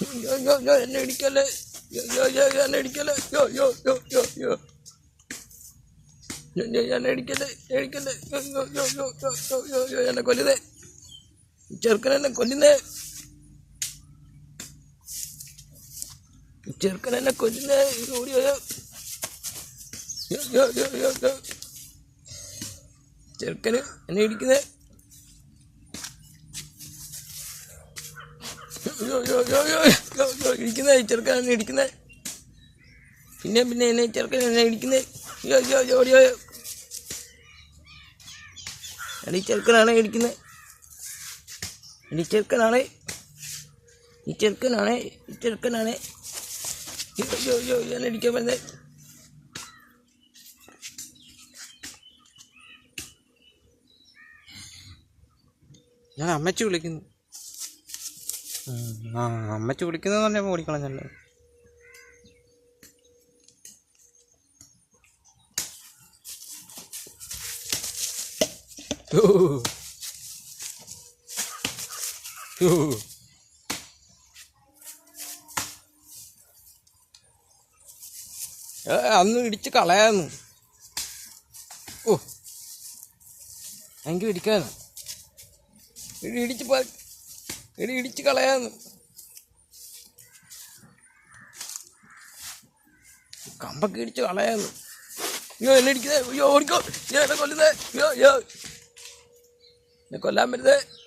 യോ യോ യോ എന്നെ ഇടിക്കല്ലേ യോ യോ യോ എന്നെ ഇടിക്കല്ലേ യോ യോ യോ യോ യോ എന്നെ ഇടിക്കല്ലേ ഇടിക്കല്ലേ യോ യോ യോ യോ എന്നെ കൊല്ലുന്നേ യോ യോ യോ യോ യോ യോ ചെറുക്കന് എന്നെ ഇടിക്കുന്നേ യോ യോ യോ യോ യോ യോ ഇടിക്കുന്നേ. ചെറുക്കൻ എന്നെ ഇടിക്കുന്നേ പിന്നെ പിന്നെ എന്നെ ചെറുക്കൻ എന്നെ ഇടിക്കുന്നേ. യോ യോ യോ യോ യോ എടി ചെറുക്കനാണ് ഇടിക്കുന്നത് എടി ചെറുക്കനാണ്. ഈ ചെറുക്കനാണ് ഈ ചെറുക്കനാണ്. യോ യോ യോ എന്നെ ഇടിക്കാൻ പറഞ്ഞത് ഞാൻ അമ്മച്ചി വിളിക്കുന്നു. ആ അമ്മച്ചി വിളിക്കുന്നത് പറഞ്ഞപ്പോൾ ഓടിക്കളഞ്ഞല്ലോ അന്ന് ഇടിച്ച് കളയാന്ന് ഓ. എനിക്ക് ഇടിക്കാന്ന് ഇടിച്ച് ഇടി ഇടിച്ച് കളയാന്ന്. കമ്പൊക്കെ ഇടിച്ച് കളയാന്ന്. അയ്യോ എന്നെ ഇടിക്കുന്നേ. അയ്യോ ഓടിക്കോ. ഞാൻ എന്നെ കൊല്ലുന്നേ. അയ്യോ അയ്യോ. എന്നെ കൊല്ലാൻ പറ്റുന്നേ.